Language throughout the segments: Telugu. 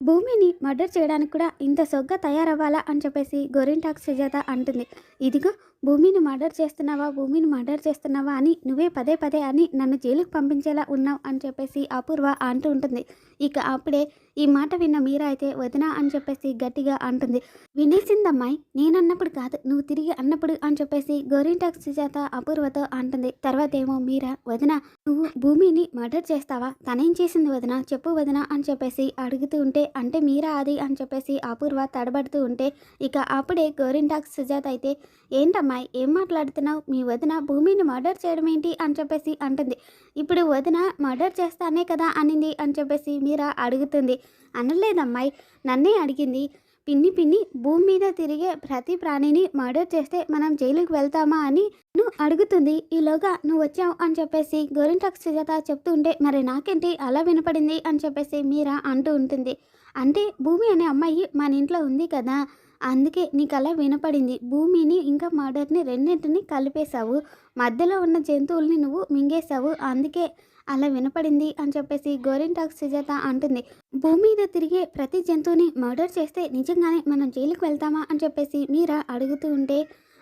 భూమిని మర్డర్ చేయడానికి కూడా ఇంత సొగ్గా తయారవ్వాలా అని చెప్పేసి గోరింటాక్ సుజాత అంటుంది. ఇదిగో భూమిని మర్డర్ చేస్తున్నావా భూమిని మర్డర్ చేస్తున్నావా అని నువ్వే పదే పదే అని నన్ను జైలుకు పంపించేలా ఉన్నావు అని చెప్పేసి అపూర్వ అంటూ ఉంటుంది. ఇక అప్పుడే ఈ మాట విన్న మీరా అయితే వదినా అని చెప్పేసి గట్టిగా అంటుంది. వినేసిందమ్మాయి నేనన్నప్పుడు కాదు నువ్వు తిరిగి అన్నప్పుడు అని చెప్పేసి గోరింటాక్ సుజాత అపూర్వతో అంటుంది. తర్వాత ఏమో మీరా వదిన నువ్వు భూమిని మర్డర్ చేస్తావా? తనేం చేసింది వదిన? చెప్పు వదిన అని చెప్పేసి అడుగుతూ ఉంటే అంటే మీరా అది అని చెప్పేసి అపూర్వ తడబడుతూ ఉంటే ఇక అప్పుడే గోరింటాక్ సుజాత అయితే ఏంటమ్మాయి ఏం మాట్లాడుతున్నావు? మీ వదిన భూమిని మర్డర్ చేయడం ఏంటి? అని చెప్పేసి అంటుంది. ఇప్పుడు వదిన మర్డర్ చేస్తానే కదా అనింది అని చెప్పేసి మీరా అడుగుతుంది. అనలేదమ్మాయి నన్నే అడిగింది. పిన్ని పిన్ని భూమి మీద తిరిగే ప్రతి ప్రాణిని మర్డర్ చేస్తే మనం జైలుకి వెళ్తామా అని నువ్వు అడుగుతుంది. ఈలోగా నువ్వు వచ్చావు అని చెప్పేసి గోరింటాక్ సుజాత చెప్తూ ఉంటే మరి నాకేంటి? అలా వినపడింది అని చెప్పేసి మీరా అంటూ ఉంటుంది. అంటే భూమి అనే అమ్మాయి మన ఇంట్లో ఉంది కదా అందుకే నీకు అలా వినపడింది. భూమిని ఇంకా మర్డర్ని రెండింటిని కలిపేశావు. మధ్యలో ఉన్న జంతువుల్ని నువ్వు మింగేశావు. అందుకే అలా వినపడింది అని చెప్పేసి గోరింటాక్ సుజాత అంటుంది. భూమి మీద తిరిగే ప్రతి జంతువుని మర్డర్ చేస్తే నిజంగానే మనం జైలుకి వెళ్తామా అని చెప్పేసి మీరా అడుగుతూ ఉంటే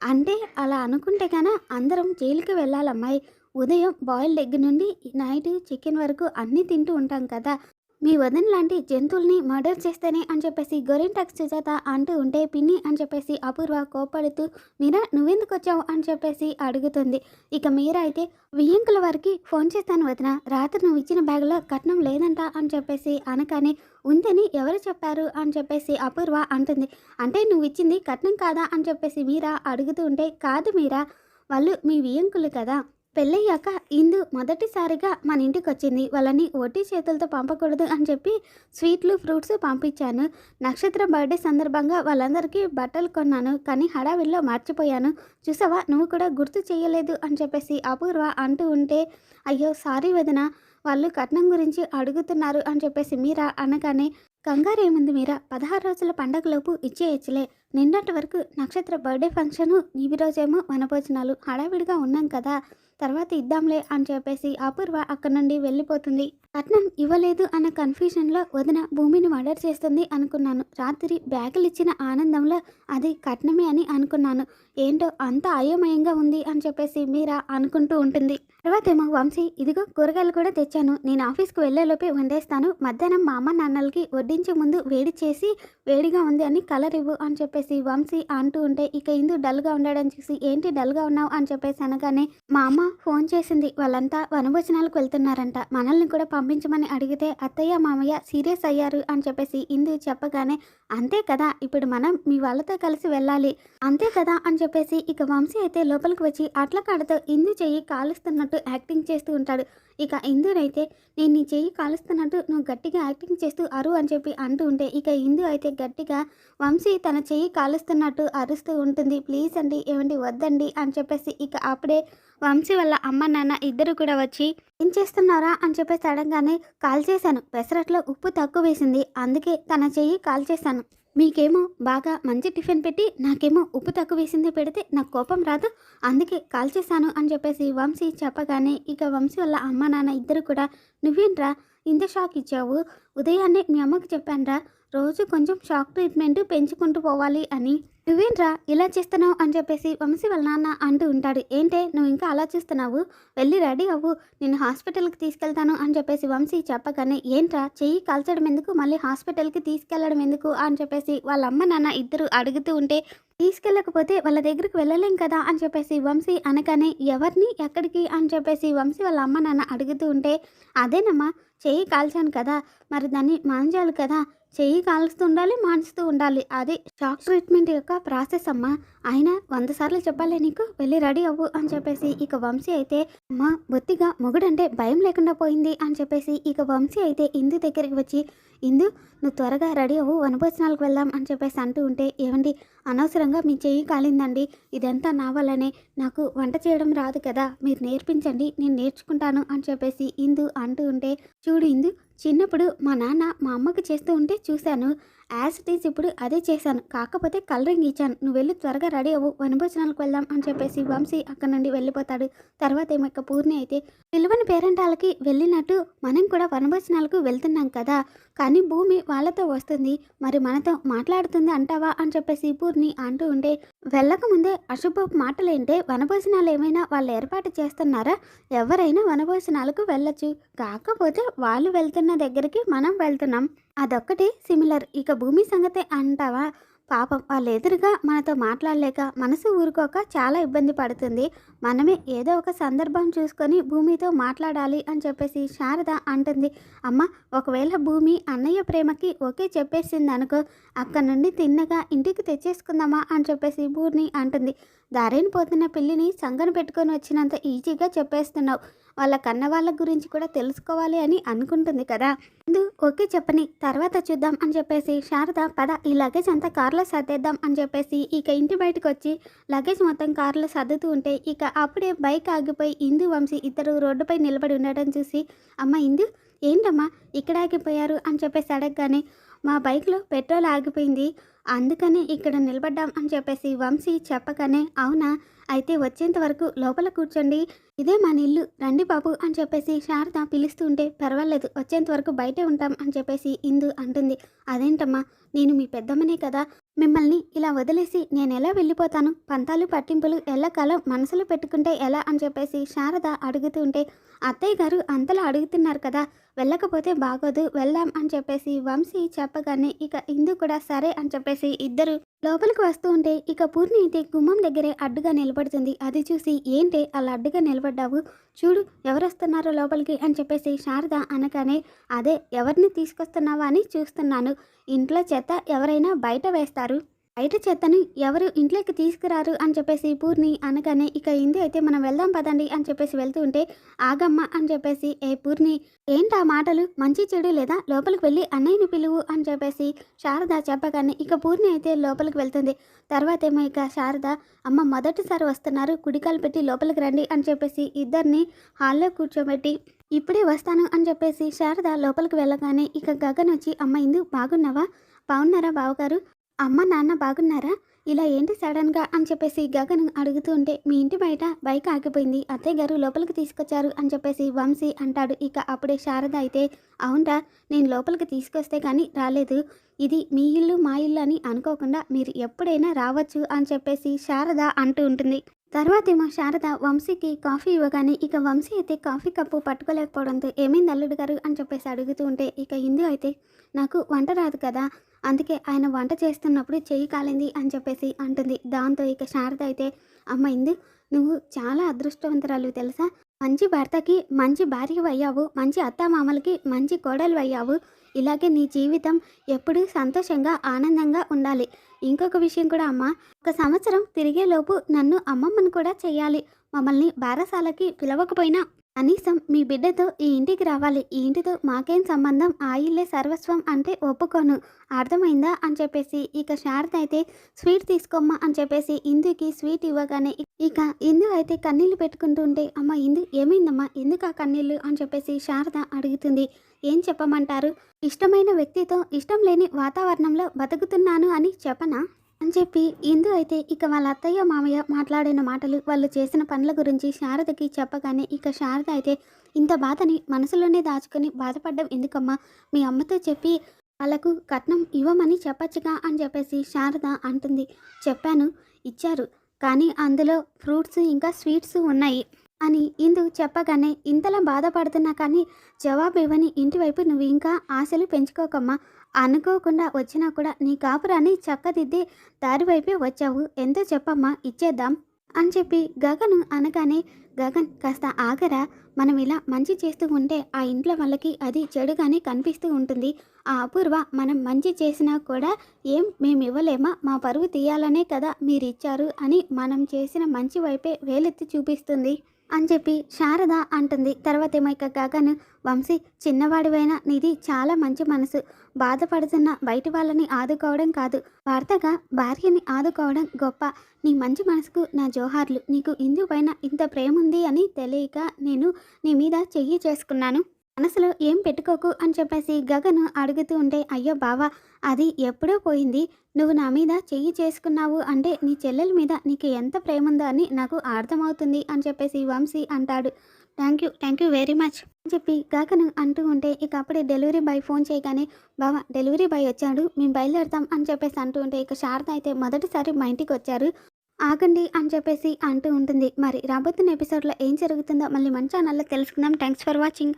అంటే అలా అనుకుంటే కన్నా అందరం జైలుకి వెళ్ళాలమ్మాయి. ఉదయం బాయిల్డ్ ఎగ్ నుండి నైట్ చికెన్ వరకు అన్నీ తింటూ ఉంటాం కదా మీ వదన్ లాంటి జంతువుల్ని మర్డర్ చేస్తేనే అని చెప్పేసి గొరింటాక్ సుజాత అంటూ ఉంటే పిన్ని అని చెప్పేసి అపూర్వ కోపడుతూ మీరా నువ్వెందుకు వచ్చావు? అని చెప్పేసి అడుగుతుంది. ఇక మీరా అయితే వియ్యంకుల వారికి ఫోన్ చేస్తాను వదిన. రాత్రి నువ్వు ఇచ్చిన బ్యాగ్లో కట్నం లేదంట అని చెప్పేసి అనగానే ఉందని ఎవరు చెప్పారు? అని చెప్పేసి అపూర్వ అంటుంది. అంటే నువ్వు ఇచ్చింది కట్నం కాదా? అని చెప్పేసి మీరా అడుగుతూ ఉంటే కాదు మీరా. వాళ్ళు మీ వియ్యంకులు కదా. పెళ్ళయ్యాక ఇందు మొదటిసారిగా మన ఇంటికి వచ్చింది వాళ్ళని ఒట్టి చేతులతో పంపకూడదు అని చెప్పి స్వీట్లు ఫ్రూట్స్ పంపించాను. నక్షత్ర బర్త్డే సందర్భంగా వాళ్ళందరికీ బట్టలు కొన్నాను. కానీ హడావిల్లో మర్చిపోయాను. చూసావా? నువ్వు కూడా గుర్తు చేయలేదు అని చెప్పేసి అపూర్వ అంటూ ఉంటే అయ్యో సారీ వదిన. వాళ్ళు కట్నం గురించి అడుగుతున్నారు అని చెప్పేసి మీరా అనగానే కంగారేముంది మీరా? పదహారు రోజుల పండగలోపు ఇచ్చేయచ్చులే నిన్నటి వరకు నక్షత్ర బర్త్డే ఫంక్షను ఈ రోజేమో వనభోజనాలు హడావిడిగా ఉన్నాం కదా. తర్వాత ఇద్దాంలే అని చెప్పేసి అపూర్వ అక్కడి నుండి వెళ్ళిపోతుంది. కట్నం ఇవ్వలేదు అన్న కన్ఫ్యూజన్లో వదిన భూమిని మర్డర్ చేస్తుంది అనుకున్నాను. రాత్రి బ్యాగులు ఇచ్చిన ఆనందంలో అది కట్నమే అని అనుకున్నాను. ఏంటో అంత అయోమయంగా ఉంది అని చెప్పేసి మీరా అనుకుంటూ ఉంటుంది. తర్వాత ఏమో వంశీ ఇదిగో కూరగాయలు కూడా తెచ్చాను. నేను ఆఫీస్కి వెళ్ళేలోపే వండేస్తాను. మధ్యాహ్నం మా అమ్మ నాన్నలకి వడ్డించే ముందు వేడి చేసి వేడిగా ఉంది అని కలర్ ఇవ్వు అని చెప్పేసి వంశీ అంటూ ఉంటే ఇక ఇందు డల్గా ఉండడం చూసి ఏంటి డల్గా ఉన్నావు? అని చెప్పేసి అనగానే మా అమ్మ ఫోన్ చేసింది. వాళ్ళంతా వనభోజనాలకు వెళ్తున్నారంట. మనల్ని కూడా పంపించమని అడిగితే అత్తయ్య మామయ్య సీరియస్ అయ్యారు అని చెప్పేసి ఇందు చెప్పగానే అంతే కదా ఇప్పుడు మనం మీ వాళ్ళతో కలిసి వెళ్ళాలి. అంతే కదా అని చెప్పేసి ఇక వంశీ అయితే లోపలికి వచ్చి అట్ల కాడతో ఇందు చెయ్యి కాలుస్తున్నట్టు యాక్టింగ్ చేస్తూ ఉంటాడు. ఇక ఇందునైతే నేను నీ చెయ్యి కాలుస్తున్నట్టు నువ్వు గట్టిగా యాక్టింగ్ చేస్తూ అరు అని చెప్పి అంటూ ఉంటే ఇక ఇందు అయితే గట్టిగా వంశీ తన చెయ్యి కాలుస్తున్నట్టు అరుస్తూ ఉంటుంది. ప్లీజ్ అండి ఏమండి వద్దండి అని చెప్పేసి ఇక అప్పుడే వంశీ వల్ల అమ్మ నాన్న ఇద్దరు కూడా వచ్చి ఏం చేస్తున్నారా? అని చెప్పేసి అడగగానే కాల్ చేశాను. పెసరట్లో ఉప్పు తక్కువ వేసింది. అందుకే తన చెయ్యి కాల్ చేశాను. మీకేమో బాగా మంచి టిఫిన్ పెట్టి నాకేమో ఉప్పు తక్కువ వేసింది పెడితే నాకు కోపం రాదు. అందుకే కాల్ చేశాను అని చెప్పేసి వంశీ చెప్పగానే ఇక వంశీ వాళ్ళ అమ్మ నాన్న ఇద్దరు కూడా నువ్వేంట్రా ఇంత షాక్ ఇచ్చావు? ఉదయాన్నే మీ అమ్మకి చెప్పానురా రోజు కొంచెం షాక్ ట్రీట్మెంట్ పెంచుకుంటూ పోవాలి అని నువ్వేంట్రా ఇలా చేస్తున్నావు అని చెప్పేసి వంశీ వాళ్ళ నాన్న అంటూ ఉంటాడు. ఏంటే నువ్వు ఇంకా అలా చూస్తున్నావు? వెళ్ళి రెడీ అవ్వు. నేను హాస్పిటల్కి తీసుకెళ్తాను అని చెప్పేసి వంశీ చెప్పగానే ఏంట్రా చెయ్యి కాల్చడం ఎందుకు? మళ్ళీ హాస్పిటల్కి తీసుకెళ్ళడం ఎందుకు? అని చెప్పేసి వాళ్ళ అమ్మ నాన్న ఇద్దరు అడుగుతూ ఉంటే తీసుకెళ్ళకపోతే వాళ్ళ దగ్గరికి వెళ్ళలేం కదా? అని చెప్పేసి వంశీ అనగానే ఎవరిని? ఎక్కడికి? అని చెప్పేసి వంశీ వాళ్ళ అమ్మ నాన్న అడుగుతూ ఉంటే అదేనమ్మా చెయ్యి కాల్చాను కదా. మరి దాన్ని మాంజాలి కదా. చెయ్యి కాలుస్తూ ఉండాలి మాన్చుతూ ఉండాలి. అది షాక్ ట్రీట్మెంట్ యొక్క ప్రాసెస్ అమ్మా. ఆయన వంద సార్లు చెప్పాలే నీకు వెళ్ళి రెడీ అవ్వు అని చెప్పేసి. ఇక వంశీ అయితే అమ్మా బొత్తిగా మొగుడంటే భయం లేకుండా పోయింది అని చెప్పేసి. ఇక వంశీ అయితే ఇందు దగ్గరికి వచ్చి ఇందు నువ్వు త్వరగా రెడీ అవ్వు వనభోజనాలకు వెళ్దాం అని చెప్పేసి అంటూ ఉంటే ఏమండి అనవసరంగా మీ చెయ్యి కాలిందండి. ఇదంతా నా వల్లనే. నాకు వంట చేయడం రాదు కదా. మీరు నేర్పించండి నేను నేర్చుకుంటాను అని చెప్పేసి ఇందు అంటూ ఉంటే చూడు ఇందు చిన్నప్పుడు మా నాన్న మా అమ్మకి చేస్తూ ఉంటే చూశాను. యాజ్ ఇట్ ఈజ్ ఇప్పుడు అదే చేశాను. కాకపోతే కలరింగ్ ఇచ్చాను. నువ్వు వెళ్ళి త్వరగా రెడీ అవ్వు. వనభోజనాలకు వెళ్దాం అని చెప్పేసి వంశీ అక్కడ నుండి వెళ్ళిపోతాడు. తర్వాత ఏమో ఇక పూర్ణి అయితే పిలువని పేరెంటాలకి వెళ్ళినట్టు మనం కూడా వనభోజనాలకు వెళ్తున్నాం కదా. కానీ భూమి వాళ్ళతో వస్తుంది. మరి మనతో మాట్లాడుతుంది అంటావా? అని చెప్పేసి పూర్ణి అంటూ ఉంటే వెళ్ళకముందే అశుభ మాటలేంటే వనభోజనాలు ఏమైనా వాళ్ళు ఏర్పాటు చేస్తున్నారా? ఎవరైనా వనభోజనాలకు వెళ్ళొచ్చు. కాకపోతే వాళ్ళు వెళ్తున్న దగ్గరికి మనం వెళ్తున్నాం. అదొక్కటి సిమిలర్ ఇక భూమి సంగతే అంటావా? పాపం వాళ్ళు ఎదురుగా మనతో మాట్లాడలేక మనసు ఊరుకోక చాలా ఇబ్బంది పడుతుంది. మనమే ఏదో ఒక సందర్భం చూసుకొని భూమితో మాట్లాడాలి అని చెప్పేసి శారద అంటుంది. అమ్మ ఒకవేళ భూమి అన్నయ్య ప్రేమకి ఓకే చెప్పేసింది అనుకో అక్కడ నుండి తిన్నగా ఇంటికి తెచ్చేసుకుందామా అని చెప్పేసి భూమి అంటుంది. దారిని పోతున్న పిల్లిని సంగన పెట్టుకొని వచ్చినంత ఈజీగా చెప్పేస్తున్నావు. వాళ్ళ కన్న వాళ్ళ గురించి కూడా తెలుసుకోవాలి అని అనుకుంటుంది కదా. ముందు ఓకే చెప్పని తర్వాత చూద్దాం అని చెప్పేసి శారద పద ఈ లగేజ్ అంతా కార్లో సర్దేద్దాం అని చెప్పేసి ఇక ఇంటి బయటకు వచ్చి లగేజ్ మొత్తం కారులో సర్దుతూ ఉంటే ఇక అప్పుడే బైక్ ఆగిపోయి ఇందు వంశీ ఇద్దరు రోడ్డుపై నిలబడి ఉండడం చూసి అమ్మ ఇందు ఏంటమ్మా ఇక్కడ ఆగిపోయారు? అని చెప్పేసి అడగగానే మా బైక్లో పెట్రోల్ ఆగిపోయింది అందుకనే ఇక్కడ నిలబడ్డాం అని చెప్పేసి వంశీ చెప్పగానే అవునా? అయితే వచ్చేంత వరకు లోపల కూర్చోండి. ఇదే మా నిల్లు రండి బాబు అని చెప్పేసి శారద పిలుస్తూ ఉంటే పర్వాలేదు వచ్చేంత వరకు బయటే ఉంటాం అని చెప్పేసి ఇందు అంటుంది. అదేంటమ్మా నేను మీ పెద్దమ్మనే కదా. మిమ్మల్ని ఇలా వదిలేసి నేను ఎలా వెళ్ళిపోతాను? పంతాలు పట్టింపులు ఎల్లకాలం మనసులో పెట్టుకుంటే ఎలా? అని చెప్పేసి శారద అడుగుతూ ఉంటే అత్తయ్య గారు అంతలా అడుగుతున్నారు కదా. వెళ్ళకపోతే బాగోదు. వెళ్దాం అని చెప్పేసి వంశీ చెప్పగానే ఇక ఇందు కూడా సరే అని చెప్పేసి ఇద్దరు లోపలికి వస్తూ ఉంటే ఇక పూర్ణి అయితే గుమ్మం దగ్గరే అడ్డుగా నిలబడుతుంది. అది చూసి ఏంటి అలా అడ్డుగా నిలబడ్డావు? చూడు ఎవరు వస్తున్నారో లోపలికి అని చెప్పేసి శారద అనగానే అదే ఎవరిని తీసుకొస్తున్నావా అని చూస్తున్నాను. ఇంట్లో చెత్త ఎవరైనా బయట వేస్తారు. బయట చెత్తని ఎవరు ఇంట్లోకి తీసుకురారు అని చెప్పేసి పూర్ణి అనగానే ఇక ఇంది అయితే మనం వెళ్దాం పదండి అని చెప్పేసి వెళ్తూ ఉంటే ఆగమ్మ అని చెప్పేసి ఏ పూర్ణి ఏంటి ఆ మాటలు? మంచి చెడు లేదా? లోపలికి వెళ్ళి అన్నయ్యని పిలువు అని చెప్పేసి శారద చెప్పగానే ఇక పూర్ణి అయితే లోపలికి వెళ్తుంది. తర్వాత ఏమో ఇక శారద అమ్మ మొదటిసారి వస్తున్నారు కుడికాలు పెట్టి లోపలికి రండి అని చెప్పేసి ఇద్దరిని హాల్లో కూర్చోబెట్టి ఇప్పుడే వస్తాను అని చెప్పేసి శారద లోపలికి వెళ్ళగానే ఇక గగన్ వచ్చి అమ్మ ఇందు బాగున్నావా? బాగున్నారా బావగారు? అమ్మ నాన్న బాగున్నారా? ఇలా ఏంటి సడన్గా అని చెప్పేసి గగన్ అడుగుతూ ఉంటే మీ ఇంటి బయట బైక్ ఆగిపోయింది అత్తయ్య గారు లోపలికి తీసుకొచ్చారు అని చెప్పేసి వంశీ అంటాడు. ఇక అప్పుడే శారద అయితే అవునరా నేను లోపలికి తీసుకొస్తే కానీ రాలేదు. ఇది మీ ఇల్లు మా ఇల్లు అని అనుకోకుండా మీరు ఎప్పుడైనా రావచ్చు అని చెప్పేసి శారద అంటూ ఉంటుంది. తర్వాత ఏమో శారద వంశీకి కాఫీ ఇవ్వగానే ఇక వంశీ అయితే కాఫీ కప్పు పట్టుకోలేకపోవడంతో ఏమైంది అల్లుడు గారు అని చెప్పేసి అడుగుతూ ఉంటే ఇక ఇందు అయితే నాకు వంట రాదు కదా అందుకే ఆయన వంట చేస్తున్నప్పుడు చెయ్యి కాలింది అని చెప్పేసి అంటుంది. దాంతో ఇక శారద అయితే అమ్మ ఇందు నువ్వు చాలా అదృష్టవంతురాలు తెలుసా? మంచి భర్తకి మంచి భార్య అయ్యావు మంచి అత్తమామలకి మంచి కోడలు అయ్యావు ఇలాగే నీ జీవితం ఎప్పుడూ సంతోషంగా ఆనందంగా ఉండాలి. ఇంకొక విషయం కూడా అమ్మ ఒక సంవత్సరం తిరిగేలోపు నన్ను అమ్మమ్మను కూడా చేయాలి మమ్మల్ని బారసాలకి పిలవకపోయినా కనీసం మీ బిడ్డతో ఈ ఇంటికి రావాలి. ఈ ఇంటితో మాకేం సంబంధం? ఆ ఇల్లే సర్వస్వం అంటే ఒప్పుకోను. అర్థమైందా? అని చెప్పేసి ఇక శారద అయితే స్వీట్ తీసుకోమ్మా అని చెప్పేసి ఇందుకి స్వీట్ ఇవ్వగానే ఇక ఇందు అయితే కన్నీళ్ళు పెట్టుకుంటుంటే అమ్మ ఇందు ఏమైందమ్మా? ఎందుకు ఆ కన్నీళ్ళు అని చెప్పేసి శారద అడుగుతుంది. ఏం చెప్పమంటారు? ఇష్టమైన వ్యక్తితో ఇష్టం లేని వాతావరణంలో బతుకుతున్నాను అని చెప్పనా? అని చెప్పి ఇందు అయితే ఇక వాళ్ళ అత్తయ్య మామయ్య మాట్లాడిన మాటలు వాళ్ళు చేసిన పనుల గురించి శారదకి చెప్పగానే ఇక శారద అయితే ఇంత బాధని మనసులోనే దాచుకొని బాధపడ్డం ఎందుకమ్మా? మీ అమ్మతో చెప్పి వాళ్ళకు కట్నం ఇవ్వమని చెప్పచ్చుగా అని చెప్పేసి శారద అంటుంది. చెప్పాను ఇచ్చారు. కానీ అందులో ఫ్రూట్స్ ఇంకా స్వీట్స్ ఉన్నాయి. అని ఇందు చెప్పగానే ఇంతలా బాధపడుతున్నా కానీ జవాబు ఇవ్వని ఇంటివైపు నువ్వు ఇంకా ఆశలు పెంచుకోకమ్మా. అనుకోకుండా వచ్చినా కూడా నీ కాపురాన్ని చక్కదిద్ది దారివైపే వచ్చావు. ఎంతో చెప్పమ్మా ఇచ్చేద్దాం అని చెప్పి గగను అనగానే గగన్ కాస్త ఆగరా. మనం ఇలా మంచి చేస్తూ ఉంటే ఆ ఇంట్లో వాళ్ళకి అది చెడుగానే కనిపిస్తూ ఉంటుంది. ఆ అపూర్వ మనం మంచి చేసినా కూడా ఏం మేము ఇవ్వలేమా మా పరువు తీయాలనే కదా మీరు ఇచ్చారు అని మనం చేసిన మంచి వైపే వేలెత్తి చూపిస్తుంది. అని చెప్పి శారద అంటుంది. తర్వాత ఏమో ఇక గగన్ వంశీ చిన్నవాడివైనా నీది చాలా మంచి మనసు. బాధపడుతున్న బయటి వాళ్ళని ఆదుకోవడం కాదు. భర్తగా భార్యని ఆదుకోవడం గొప్ప. నీ మంచి మనసుకు నా జోహార్లు. నీకు ఇందు పైన ఇంత ప్రేమ ఉంది అని తెలియక నేను నీ మీద చెయ్యి చేసుకున్నాను. మనసులో ఏం పెట్టుకోకు అని చెప్పేసి గగను అడుగుతూ ఉంటే అయ్యో బావా అది ఎప్పుడో పోయింది. నువ్వు నా మీద చెయ్యి చేసుకున్నావు అంటే నీ చెల్లెల మీద నీకు ఎంత ప్రేమ ఉందో అని నాకు అర్థమవుతుంది అని చెప్పేసి వంశీ అంటాడు. Thank you thank you very much అని చెప్పి గగను అంటూ ఉంటే ఇక అప్పుడే డెలివరీ బాయ్ ఫోన్ చేయగానే బావా డెలివరీ బాయ్ వచ్చాడు మేము బయలుదేరుతాం అని చెప్పేసి అంటూ ఉంటే ఇక శారద అయితే మొదటిసారి మా ఇంటికి వచ్చారు. ఆగండి అని చెప్పేసి అంటూ ఉంటుంది. మరి రాబోతున్న ఎపిసోడ్లో ఏం జరుగుతుందో మళ్ళీ మంచి ఛానల్లో తెలుసుకుందాం. Thanks for watching